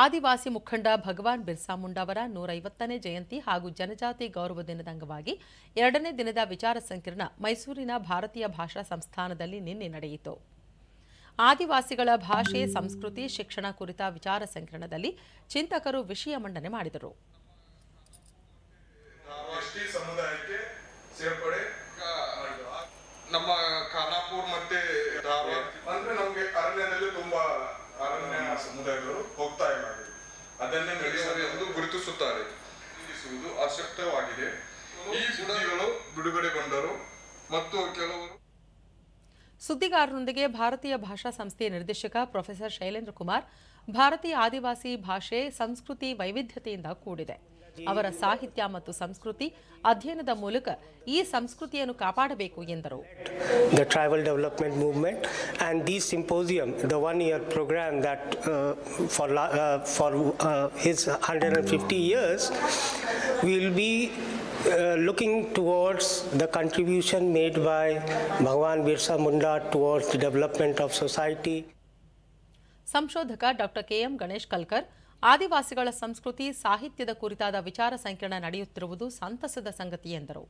ಆದಿವಾಸಿ ಮುಖಂಡ ಭಗವಾನ್ ಬಿರ್ಸಾ ಮುಂಡಾವರ ನೂರೈವತ್ತನೇ ಜಯಂತಿ ಹಾಗೂ ಜನಜಾತಿ ಗೌರವ ದಿನದ ಅಂಗವಾಗಿ ಎರಡನೇ ದಿನದ ವಿಚಾರ ಸಂಕಿರಣ ಮೈಸೂರಿನ ಭಾರತೀಯ ಭಾಷಾ ಸಂಸ್ಥಾನದಲ್ಲಿ ನಿನ್ನೆ ನಡೆಯಿತು. ಆದಿವಾಸಿಗಳ ಭಾಷೆ, ಸಂಸ್ಕೃತಿ, ಶಿಕ್ಷಣ ಕುರಿತ ವಿಚಾರ ಸಂಕಿರಣದಲ್ಲಿ ಚಿಂತಕರು ವಿಷಯ ಮಂಡನೆ ಮಾಡಿದರು. ಅದನ್ನೇ ನಡೆಸದೆ ಎಂದು ಗುರುತಿಸುತ್ತಾರೆ. ಅಶಕ್ತವಾಗಿದೆ ಈ ಸುದ್ದಿಗಳು ಬಿಡುಗಡೆಗೊಂಡರು ಮತ್ತು ಕೆಲವರು ಸುದ್ದಿಗಾರರೊಂದಿಗೆ ಭಾರತೀಯ ಭಾಷಾ ಸಂಸ್ಥೆಯ ನಿರ್ದೇಶಕ ಪ್ರೊಫೆಸರ್ ಶೈಲೇಂದ್ರ ಕುಮಾರ್, ಭಾರತೀಯ ಆದಿವಾಸಿ ಭಾಷೆ, ಸಂಸ್ಕೃತಿ, ವೈವಿಧ್ಯತೆಯಿಂದ ಕೂಡಿದೆ. ಅವರ ಸಾಹಿತ್ಯ ಮತ್ತು ಸಂಸ್ಕೃತಿ ಅಧ್ಯಯನದ ಮೂಲಕ ಈ ಸಂಸ್ಕೃತಿಯನ್ನು ಕಾಪಾಡಬೇಕು ಎಂದರು. The travel development movement and this symposium the one year programme that for for his hundred and fifty years will be looking towards the contribution made by Bhagwan Birsa Munda towards development of society ಸಂಶೋಧಕ doctor K M Ganesh Kalkar ಆದಿವಾಸಿಗಳ ಸಂಸ್ಕೃತಿ, ಸಾಹಿತ್ಯದ ಕುರಿತಾದ ವಿಚಾರ ಸಂಕಿರಣ ನಡೆಯುತ್ತಿರುವುದು ಸಂತಸದ ಸಂಗತಿ ಎಂದರು.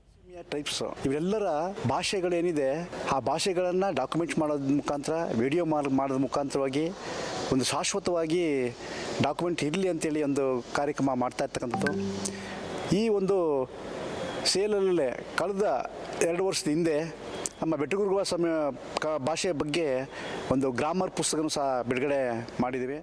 ಟೈಪ್ಸ್ ಇವೆಲ್ಲರ ಭಾಷೆಗಳೇನಿದೆ, ಆ ಭಾಷೆಗಳನ್ನು ಡಾಕ್ಯುಮೆಂಟ್ ಮಾಡೋದ್ರ ಮುಖಾಂತರ ವಿಡಿಯೋ ಮಾಡೋದ್ರ ಮುಖಾಂತರವಾಗಿ ಒಂದು ಶಾಶ್ವತವಾಗಿ ಡಾಕ್ಯುಮೆಂಟ್ ಇರಲಿ ಅಂತೇಳಿ ಒಂದು ಕಾರ್ಯಕ್ರಮ ಮಾಡ್ತಾ ಇರ್ತಕ್ಕಂಥದ್ದು. ಈ ಒಂದು ಸೇಲಲ್ಲೇ ಕಳೆದ ಎರಡು ವರ್ಷದ ಹಿಂದೆ ನಮ್ಮ ಬೆಟ್ಟಗುರುಗಳ ಸಮಯ ಭಾಷೆಯ ಬಗ್ಗೆ ಒಂದು ಗ್ರಾಮರ್ ಪುಸ್ತಕನೂ ಸಹ ಬಿಡುಗಡೆ ಮಾಡಿದ್ದೀವಿ.